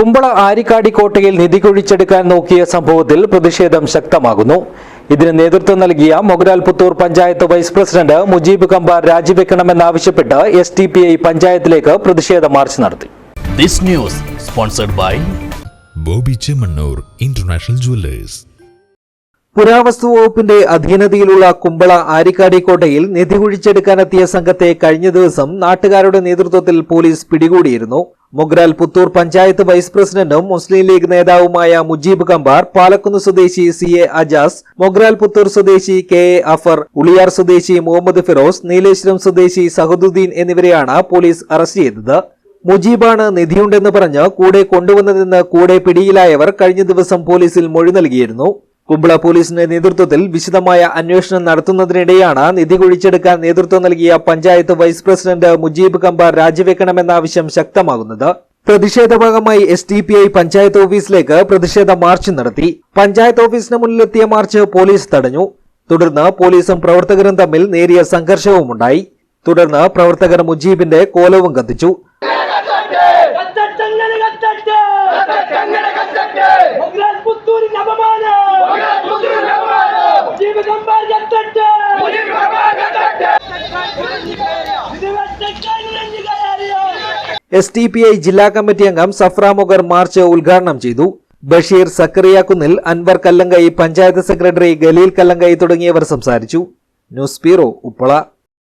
കുമ്പള ആരിക്കാടി കോട്ടയിൽ നിധി കുഴിച്ചെടുക്കാൻ നോക്കിയ സംഭവത്തിൽ പ്രതിഷേധം ശക്തമാകുന്നു. ഇതിന് നേതൃത്വം നൽകിയ മൊഗരാൽ പുത്തൂർ പഞ്ചായത്ത് വൈസ് പ്രസിഡന്റ് മുജീബ് കമ്പാർ രാജിവെക്കണമെന്നാവശ്യപ്പെട്ട് എസ് ടി പി ഐ പഞ്ചായത്തിലേക്ക് പ്രതിഷേധ മാർച്ച് നടത്തി. This news sponsored by Boby Chemmanur international jewellers. പുരാവസ്തു വകുപ്പിന്റെ അധീനതയിലുള്ള കുമ്പള ആരിക്കാടി കോട്ടയിൽ നിധി കുഴിച്ചെടുക്കാനെത്തിയ സംഘത്തെ കഴിഞ്ഞ ദിവസം നാട്ടുകാരുടെ നേതൃത്വത്തിൽ പോലീസ് പിടികൂടിയിരുന്നു. മൊഗ്രാൽ പുത്തൂർ പഞ്ചായത്ത് വൈസ് പ്രസിഡന്റും മുസ്ലിം ലീഗ് നേതാവുമായ മുജീബ് കമ്പാർ പാലക്കുന്ന് സ്വദേശി സി എ അജാസ് മൊഗ്രാൽ പുത്തൂർ സ്വദേശി കെ എ അഫർ ഉളിയാർ സ്വദേശി മുഹമ്മദ് ഫിറോസ് നീലേശ്വരം സ്വദേശി സഹദുദ്ദീൻ എന്നിവരെയാണ് പോലീസ് അറസ്റ്റ് ചെയ്തത്. മുജീബാണ് നിധിയുണ്ടെന്ന് പറഞ്ഞ് കൂടെ കൊണ്ടുവന്നതെന്ന് കൂടെ പിടിയിലായവർ കഴിഞ്ഞ ദിവസം പോലീസിൽ മൊഴി നൽകിയിരുന്നു. കുമ്പള പോലീസിന്റെ നേതൃത്വത്തിൽ വിശദമായ അന്വേഷണം നടത്തുന്നതിനിടെയാണ് നിധി കുഴിച്ചെടുക്കാൻ നേതൃത്വം നൽകിയ പഞ്ചായത്ത് വൈസ് പ്രസിഡന്റ് മുജീബ് കമ്പ രാജിവെക്കണമെന്ന ആവശ്യം ശക്തമാകുന്നത്. പ്രതിഷേധ ഭാഗമായി S D P I panchayat ഓഫീസിലേക്ക് പ്രതിഷേധ മാർച്ച് നടത്തി. പഞ്ചായത്ത് ഓഫീസിന് മുന്നിലെത്തിയ മാർച്ച് പോലീസ് തടഞ്ഞു. തുടർന്ന് പോലീസും പ്രവർത്തകരും തമ്മിൽ നേരിയ സംഘർഷവുമുണ്ടായി. തുടർന്ന് പ്രവർത്തകർ മുജീബിന്റെ കോലവും കത്തിച്ചു. എസ് ടി പി ഐ ജില്ലാ കമ്മിറ്റി അംഗം സഫ്രാമുഖർ മാർച്ച് ഉദ്ഘാടനം ചെയ്തു. ബഷീർ സക്കറിയാക്കുന്നിൽ കുന്നിൽ അൻവർ കല്ലങ്കൈ പഞ്ചായത്ത് സെക്രട്ടറി ഗലീൽ കല്ലങ്കൈ തുടങ്ങിയവർ സംസാരിച്ചു. News bureau Uppala.